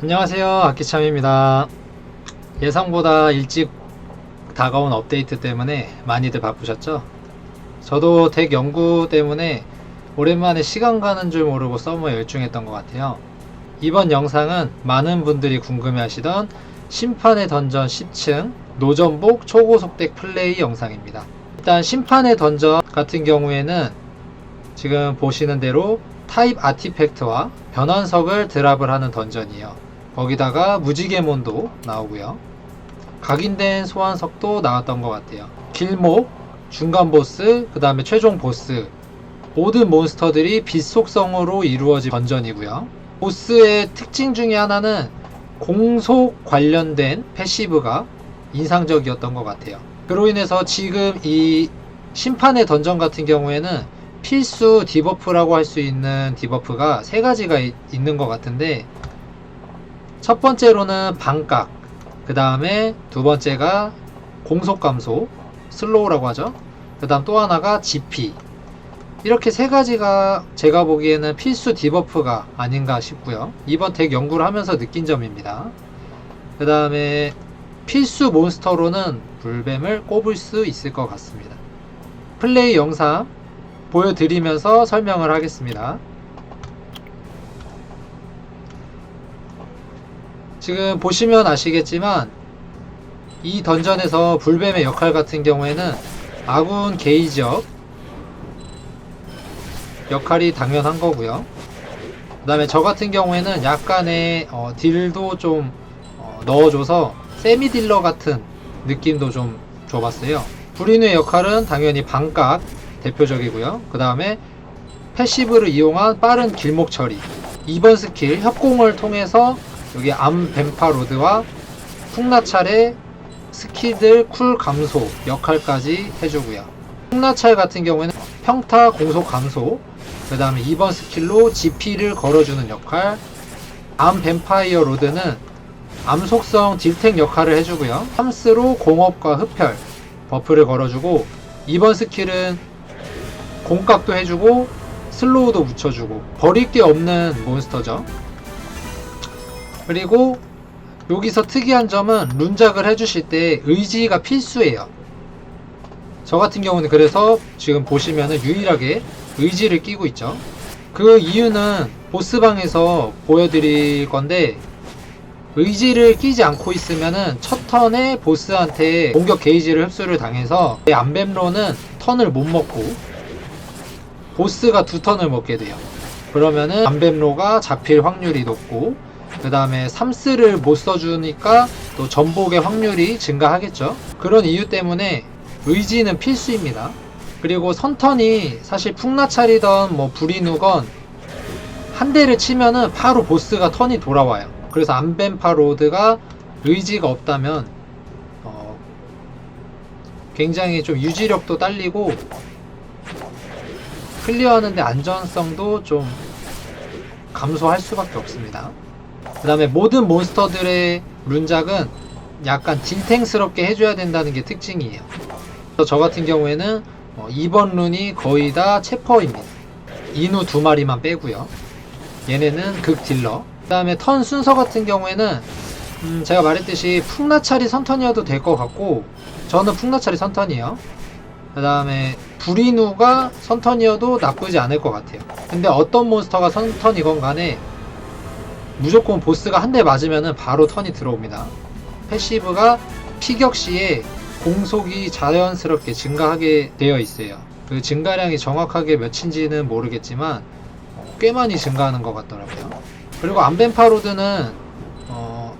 안녕하세요 아키참입니다. 예상보다 일찍 다가온 업데이트 때문에 많이들 바쁘셨죠? 저도 덱 연구 때문에 오랜만에 시간 가는 줄 모르고 서머에 열중했던 것 같아요. 이번 영상은 많은 분들이 궁금해하시던 심판의 던전 10층 노전복 초고속 덱 플레이 영상입니다. 일단 심판의 던전 같은 경우에는 지금 보시는 대로 타입 아티팩트와 변환석을 드랍을 하는 던전이에요 거기다가 무지개몬도 나오고요. 각인된 소환석도 나왔던 것 같아요. 길목, 중간 보스, 그 다음에 최종 보스 모든 몬스터들이 빛 속성으로 이루어진 던전이고요. 보스의 특징 중에 하나는 공속 관련된 패시브가 인상적이었던 것 같아요. 그로 인해서 지금 이 심판의 던전 같은 경우에는 필수 디버프라고 할 수 있는 디버프가 세 가지가 이- 있는 것 같은데 첫 번째로는 반각, 그 다음에 두 번째가 공속 감소, 슬로우라고 하죠. 그 다음 또 하나가 GP. 이렇게 세 가지가 제가 보기에는 필수 디버프가 아닌가 싶고요. 이번 덱 연구를 하면서 느낀 점입니다. 그 다음에 필수 몬스터로는 불뱀을 꼽을 수 있을 것 같습니다. 플레이 영상 보여드리면서 설명을 하겠습니다. 지금 보시면 아시겠지만 이 던전에서 불뱀의 역할 같은 경우에는 아군 게이지업 역할이 당연한 거고요. 그 다음에 저 같은 경우에는 약간의 어, 딜도 좀 어, 넣어줘서 세미 딜러 같은 느낌도 좀 줘봤어요. 불인의 역할은 당연히 반각 대표적이고요. 그 다음에 패시브를 이용한 빠른 길목 처리 2번 스킬 협공을 통해서 여기 암 뱀파 로드와 풍나찰의 스키들 쿨 감소 역할까지 해주고요. 풍나찰 같은 경우에는 평타 공속 감소, 그 다음에 2번 스킬로 GP를 걸어주는 역할, 암 뱀파이어 로드는 암 속성 딜탱 역할을 해주고요. 함스로 공업과 흡혈 버프를 걸어주고 2번 스킬은 공각도 해주고 슬로우도 붙여주고 버릴 게 없는 몬스터죠. 그리고 여기서 특이한 점은 룬작을 해주실 때 의지가 필수예요. 저 같은 경우는 그래서 지금 보시면은 유일하게 의지를 끼고 있죠. 그 이유는 보스방에서 보여드릴 건데 의지를 끼지 않고 있으면은 첫 턴에 보스한테 공격 게이지를 흡수를 당해서 암뱀로는 턴을 못 먹고 보스가 두 턴을 먹게 돼요. 그러면은 암뱀로가 잡힐 확률이 높고 그 다음에 삼스를 못 써주니까 또 전복의 확률이 증가하겠죠. 그런 이유 때문에 의지는 필수입니다. 그리고 선턴이 사실 풍나찰이던 뭐 불이누건 한 대를 치면은 바로 보스가 턴이 돌아와요. 그래서 암벤파 로드가 의지가 없다면 어, 굉장히 좀 유지력도 딸리고 클리어하는데 안전성도 좀 감소할 수밖에 없습니다. 그 다음에 모든 몬스터들의 룬작은 약간 딜탱스럽게 해줘야 된다는 게 특징이에요. 저 같은 경우에는 어, 2번 룬이 거의 다 체퍼입니다. 인우 두 마리만 빼고요. 얘네는 극 딜러. 그 다음에 턴 순서 같은 경우에는 음, 제가 말했듯이 풍나찰이 선턴이어도 될 것 같고 저는 풍나찰이 선턴이에요. 그 다음에 불인우가 선턴이어도 나쁘지 않을 것 같아요. 근데 어떤 몬스터가 선턴이건 간에 무조건 보스가 한 대 맞으면 바로 턴이 들어옵니다. 패시브가 피격 시에 공속이 자연스럽게 증가하게 되어 있어요. 그 증가량이 정확하게 몇인지는 모르겠지만 어, 꽤 많이 증가하는 것 같더라고요. 그리고 암벤파로드는 어,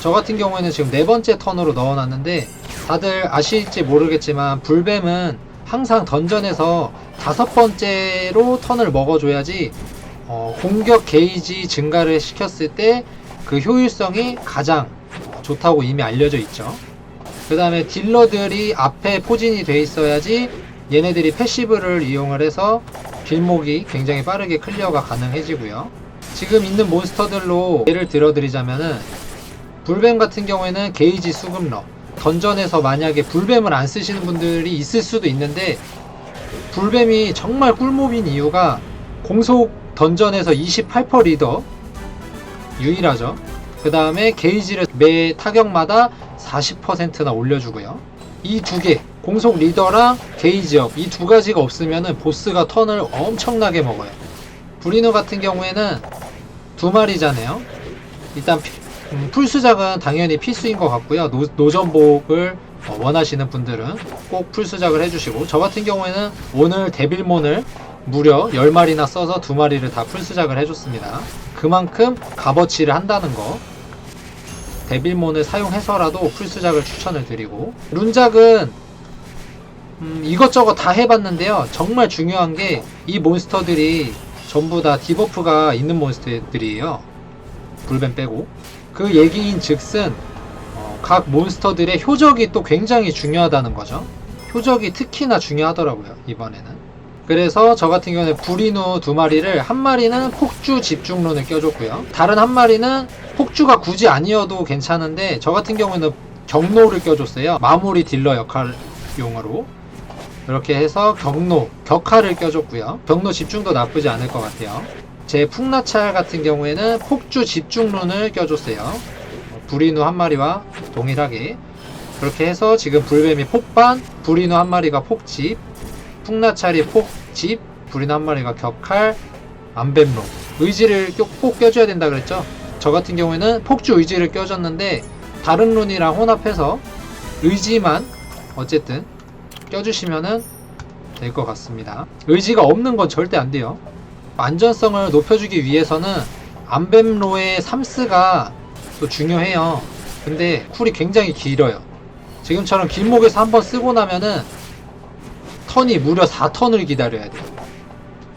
저 같은 경우에는 지금 네 번째 턴으로 넣어놨는데 다들 아실지 모르겠지만 불뱀은 항상 던전에서 다섯 번째로 턴을 먹어줘야지 어, 공격 게이지 증가를 시켰을 때 그 효율성이 가장 좋다고 이미 알려져 있죠. 그 다음에 딜러들이 앞에 포진이 돼 있어야지 얘네들이 패시브를 이용을 해서 길목이 굉장히 빠르게 클리어가 가능해지고요. 지금 있는 몬스터들로 예를 들어드리자면은 불뱀 같은 경우에는 게이지 수급러 던전에서 만약에 불뱀을 안 쓰시는 분들이 있을 수도 있는데 불뱀이 정말 꿀몹인 이유가 공속 던전에서 28% 리더 유일하죠. 그 다음에 게이지를 매 타격마다 40%나 올려주고요. 이 두 개, 공속 리더랑 게이지업 이 두 가지가 없으면은 보스가 턴을 엄청나게 먹어요. 브리노 같은 경우에는 두 마리잖아요. 일단 피- 음, 풀수작은 당연히 필수인 것 같고요. 노, 노전복을 어, 원하시는 분들은 꼭 풀수작을 해주시고 저 같은 경우에는 오늘 데빌몬을 무려 10마리나 써서 두 마리를 다 풀수작을 해줬습니다. 그만큼 값어치를 한다는 거 데빌몬을 사용해서라도 풀수작을 추천을 드리고 룬작은 음, 이것저것 다 해봤는데요. 정말 중요한 게 이 몬스터들이 전부 다 디버프가 있는 몬스터들이에요. 불뱀 빼고 그 얘기인 즉슨 어, 각 몬스터들의 효적이 또 굉장히 중요하다는 거죠. 효적이 특히나 중요하더라고요 이번에는. 그래서 저 같은 경우는 부리누 두 마리를 한 마리는 폭주 집중론을 껴줬고요. 다른 한 마리는 폭주가 굳이 아니어도 괜찮은데 저 같은 경우는 경로를 껴줬어요. 마무리 딜러 역할용으로. 이렇게 해서 경로, 격화를 껴줬고요. 경로 집중도 나쁘지 않을 것 같아요. 제 풍나찰 같은 경우에는 폭주 집중론을 껴줬어요. 불이누 한 마리와 동일하게 그렇게 해서 지금 불뱀이 폭반, 불이누 한 마리가 폭집, 풍나찰이 폭집, 불이누 한 마리가 격칼, 안뱀로 의지를 껴- 꼭 껴줘야 된다 그랬죠. 저 같은 경우에는 폭주 의지를 껴줬는데 다른 룬이랑 혼합해서 의지만 어쨌든 껴주시면은 될 것 같습니다. 의지가 없는 건 절대 안 돼요. 안전성을 높여주기 위해서는 암뱀로의 3스가 또 중요해요. 근데 쿨이 굉장히 길어요. 지금처럼 길목에서 한번 쓰고 나면은 턴이 무려 4턴을 기다려야 돼요.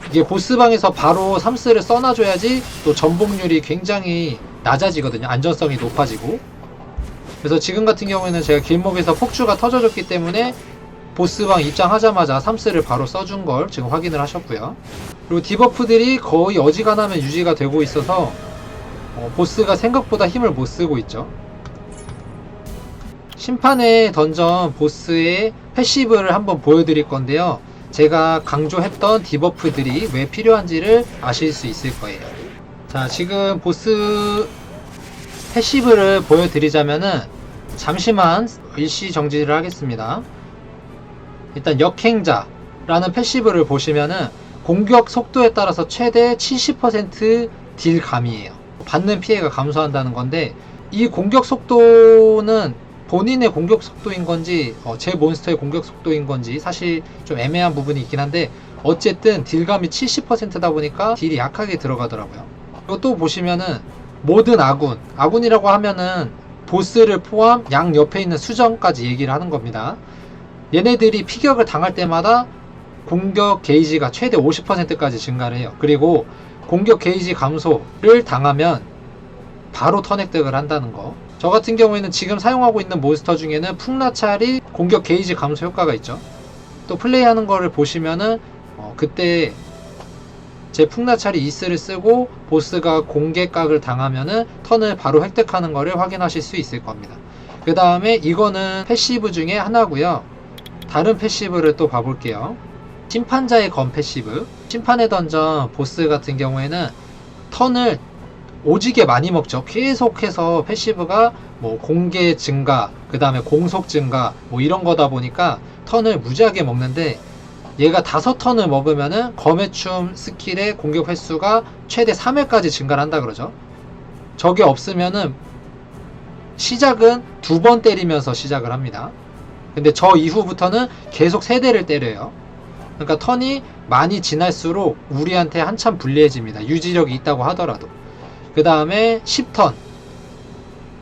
이게 보스방에서 바로 3스를 써놔줘야지 또 전복률이 굉장히 낮아지거든요. 안전성이 높아지고. 그래서 지금 같은 경우에는 제가 길목에서 폭주가 터져줬기 때문에 보스방 입장하자마자 3스를 바로 써준 걸 지금 확인을 하셨고요. 그리고 디버프들이 거의 어지간하면 유지가 되고 있어서 어, 보스가 생각보다 힘을 못 쓰고 있죠. 심판의 던전 보스의 패시브를 한번 보여드릴 건데요. 제가 강조했던 디버프들이 왜 필요한지를 아실 수 있을 거예요. 자, 지금 보스 패시브를 보여드리자면은 잠시만 일시 정지를 하겠습니다. 일단 역행자라는 패시브를 보시면은 공격 속도에 따라서 최대 70%딜 감이에요. 받는 피해가 감소한다는 건데 이 공격 속도는 본인의 공격 속도인 건지 어, 제 몬스터의 공격 속도인 건지 사실 좀 애매한 부분이 있긴 한데 어쨌든 딜감이 70%다 보니까 딜이 약하게 들어가더라고요. 그리고 또 보시면은 모든 아군, 아군이라고 하면은 보스를 포함 양 옆에 있는 수정까지 얘기를 하는 겁니다. 얘네들이 피격을 당할 때마다 공격 게이지가 최대 50%까지 증가를 해요. 그리고 공격 게이지 감소를 당하면 바로 턴획득을 한다는 거. 저 같은 경우에는 지금 사용하고 있는 몬스터 중에는 풍나찰이 공격 게이지 감소 효과가 있죠. 또 플레이하는 거를 보시면은 어, 그때 제 풍나찰이 이스를 쓰고 보스가 공개각을 당하면은 턴을 바로 획득하는 거를 확인하실 수 있을 겁니다. 그 다음에 이거는 패시브 중에 하나고요. 다른 패시브를 또 봐볼게요. 심판자의 검 패시브. 심판의 던전 보스 같은 경우에는 턴을 오지게 많이 먹죠. 계속해서 패시브가 뭐 공개 증가, 그 다음에 공속 증가, 뭐 이런 거다 보니까 턴을 무지하게 먹는데 얘가 다섯 턴을 먹으면은 검의춤 스킬의 공격 횟수가 최대 3회까지 증가를 한다 그러죠. 저게 없으면은 시작은 두 번 때리면서 시작을 합니다. 근데 저 이후부터는 계속 세 대를 때려요. 그러니까 턴이 많이 지날수록 우리한테 한참 불리해집니다. 유지력이 있다고 하더라도. 그 다음에 10턴.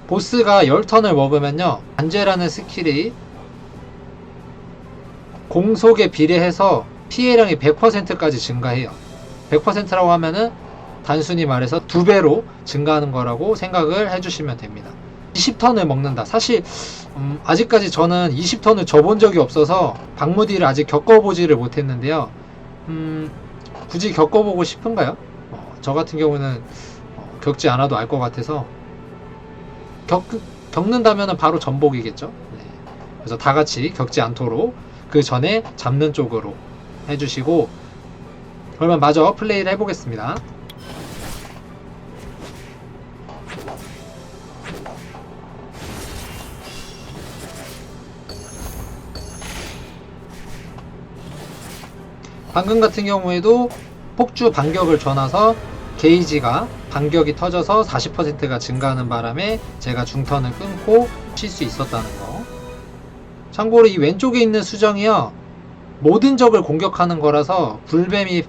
보스가 10턴을 먹으면요. 안제라는 스킬이 공속에 비례해서 피해량이 100%까지 증가해요. 100%라고 하면은 단순히 말해서 두 배로 증가하는 거라고 생각을 해주시면 됩니다. 20턴을 먹는다. 사실 음, 아직까지 저는 20턴을 줘본 적이 없어서 박무디를 아직 겪어보지를 못했는데요. 음, 굳이 겪어보고 싶은가요? 어, 저 같은 경우는 어, 겪지 않아도 알 것 같아서 겪, 겪는다면 바로 전복이겠죠. 네. 그래서 다 같이 겪지 않도록 그 전에 잡는 쪽으로 해주시고 그러면 마저 플레이를 해보겠습니다. 방금 같은 경우에도 폭주 반격을 전화서 게이지가 반격이 터져서 40%가 증가하는 바람에 제가 중턴을 끊고 칠수 있었다는 거. 참고로 이 왼쪽에 있는 수정이요. 모든 적을 공격하는 거라서 불뱀이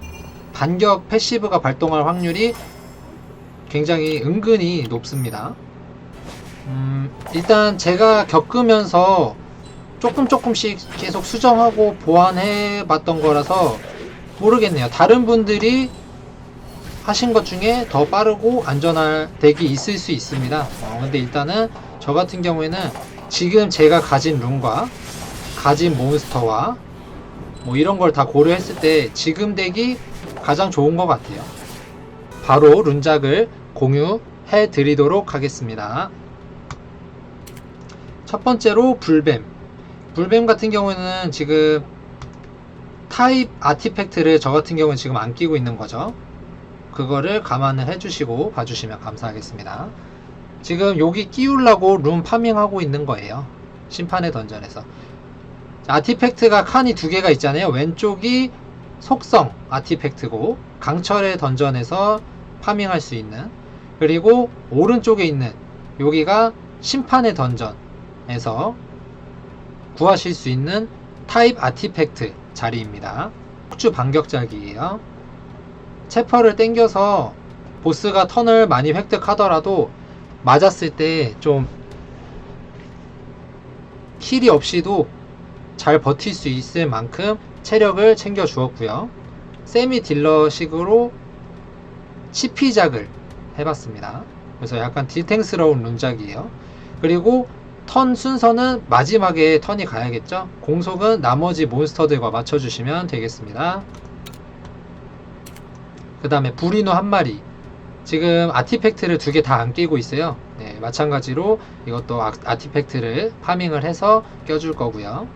반격 패시브가 발동할 확률이 굉장히 은근히 높습니다. 음, 일단 제가 겪으면서 조금 조금씩 계속 수정하고 보완해 봤던 거라서 모르겠네요. 다른 분들이 하신 것 중에 더 빠르고 안전할 덱이 있을 수 있습니다. 어, 근데 일단은 저 같은 경우에는 지금 제가 가진 룬과 가진 몬스터와 뭐 이런 걸 다 고려했을 때 지금 덱이 가장 좋은 것 같아요. 바로 룬작을 공유해 드리도록 하겠습니다. 첫 번째로 불뱀. 불뱀 같은 경우에는 지금 타입 아티팩트를 저 같은 경우는 지금 안 끼고 있는 거죠. 그거를 감안을 해주시고 봐주시면 감사하겠습니다. 지금 여기 끼우려고 룸 파밍하고 있는 거예요. 심판의 던전에서. 자, 아티팩트가 칸이 두 개가 있잖아요. 왼쪽이 속성 아티팩트고 강철의 던전에서 파밍할 수 있는 그리고 오른쪽에 있는 여기가 심판의 던전에서 구하실 수 있는 타입 아티팩트 자리입니다. 폭주 반격작이에요. 체퍼를 땡겨서 보스가 턴을 많이 획득하더라도 맞았을 때좀 킬이 없이도 잘 버틸 수 있을 만큼 체력을 챙겨 주었고요. 세미 딜러식으로 CP작을 해봤습니다. 그래서 약간 딜탱스러운 룬작이에요. 그리고 턴 순서는 마지막에 턴이 가야겠죠? 공속은 나머지 몬스터들과 맞춰주시면 되겠습니다. 그 다음에 부리노 한 마리. 지금 아티팩트를 두 개 다 안 끼고 있어요. 네, 마찬가지로 이것도 아, 아티팩트를 파밍을 해서 껴줄 거고요.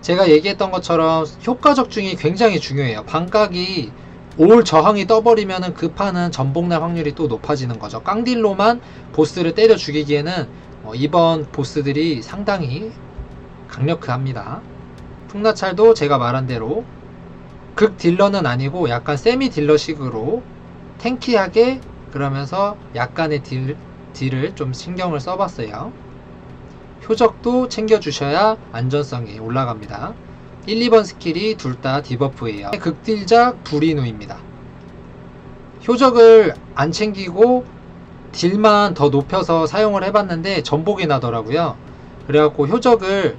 제가 얘기했던 것처럼 효과 적중이 굉장히 중요해요. 반각이 올 저항이 떠버리면은 그 판은 전복날 확률이 또 높아지는 거죠. 깡딜로만 보스를 때려 죽이기에는 어, 이번 보스들이 상당히 강력합니다. 풍나찰도 제가 말한 대로 극 딜러는 아니고 약간 세미 딜러식으로 탱키하게 그러면서 약간의 딜, 딜을 좀 신경을 써봤어요. 효적도 챙겨주셔야 안전성이 올라갑니다. 1, 2번 스킬이 둘 다 디버프예요. 극딜작 불이누입니다. 효적을 안 챙기고 딜만 더 높여서 사용을 해봤는데 전복이 나더라고요. 그래갖고 효적을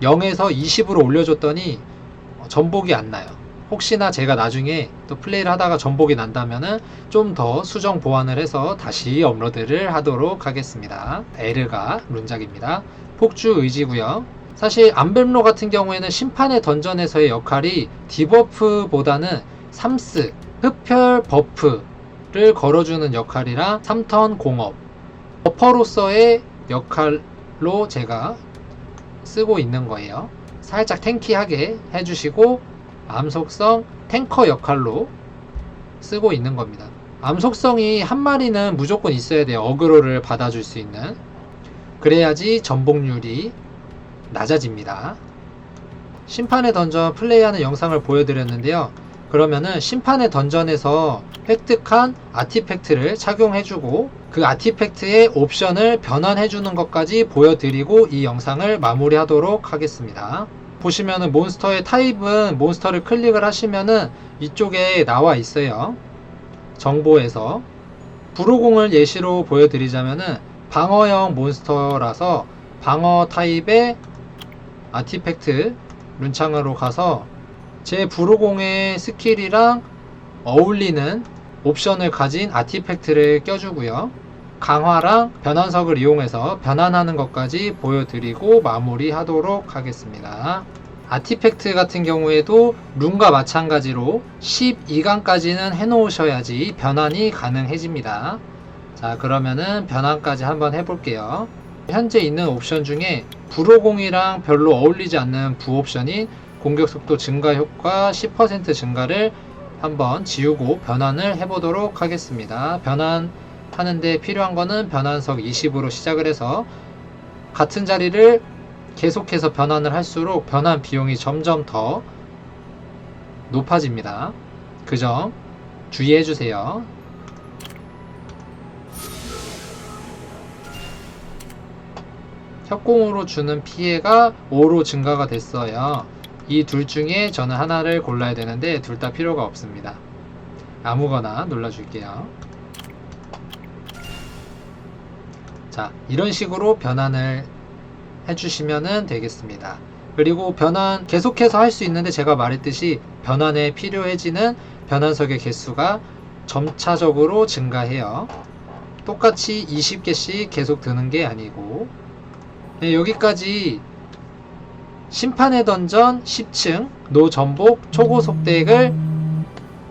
0에서 20으로 올려줬더니 어, 전복이 안 나요. 혹시나 제가 나중에 또 플레이를 하다가 전복이 난다면은 좀 더 수정 보완을 해서 다시 업로드를 하도록 하겠습니다. 에르가 룬작입니다. 폭주 의지고요. 사실 암뱀로 같은 경우에는 심판의 던전에서의 역할이 디버프보다는 삼스 흡혈 버프를 걸어주는 역할이라 3턴 공업 버퍼로서의 역할로 제가 쓰고 있는 거예요. 살짝 탱키하게 해주시고 암속성 탱커 역할로 쓰고 있는 겁니다. 암속성이 한 마리는 무조건 있어야 돼요. 어그로를 받아줄 수 있는. 그래야지 전복률이 낮아집니다. 심판의 던전 플레이하는 영상을 보여드렸는데요. 그러면은 심판의 던전에서 획득한 아티팩트를 착용해주고 그 아티팩트의 옵션을 변환해주는 것까지 보여드리고 이 영상을 마무리하도록 하겠습니다. 보시면은 몬스터의 타입은 몬스터를 클릭을 하시면은 이쪽에 나와 있어요. 정보에서 불호공을 예시로 보여드리자면은 방어형 몬스터라서 방어 타입의 아티팩트 룬창으로 가서 제 불호공의 스킬이랑 어울리는 옵션을 가진 아티팩트를 껴주고요. 강화랑 변환석을 이용해서 변환하는 것까지 보여드리고 마무리하도록 하겠습니다. 아티팩트 같은 경우에도 룬과 마찬가지로 12강까지는 해놓으셔야지 변환이 가능해집니다. 자 그러면은 변환까지 한번 해볼게요. 현재 있는 옵션 중에 불호공이랑 별로 어울리지 않는 부옵션인 공격속도 증가 효과 10% 증가를 한번 지우고 변환을 해보도록 하겠습니다. 변환 하는데 필요한 거는 변환석 20으로 시작을 해서 같은 자리를 계속해서 변환을 할수록 변환 비용이 점점 더 높아집니다. 그 점 주의해 주세요. 협공으로 주는 피해가 5로 증가가 됐어요. 이 둘 중에 저는 하나를 골라야 되는데 둘 다 필요가 없습니다. 아무거나 눌러줄게요. 자, 이런 식으로 변환을 해주시면 되겠습니다. 그리고 변환 계속해서 할 수 있는데 제가 말했듯이 변환에 필요해지는 변환석의 개수가 점차적으로 증가해요. 똑같이 20개씩 계속 드는 게 아니고 네, 여기까지 심판의 던전 10층 노전복 초고속 덱을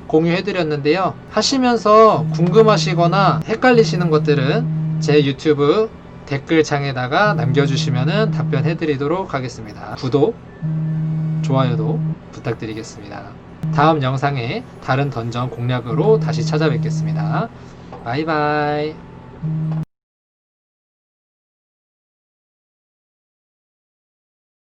공유해드렸는데요. 하시면서 궁금하시거나 헷갈리시는 것들은 제 유튜브 댓글창에다가 남겨주시면 답변해드리도록 하겠습니다. 구독, 좋아요도 부탁드리겠습니다. 다음 영상에 다른 던전 공략으로 다시 찾아뵙겠습니다. 바이바이.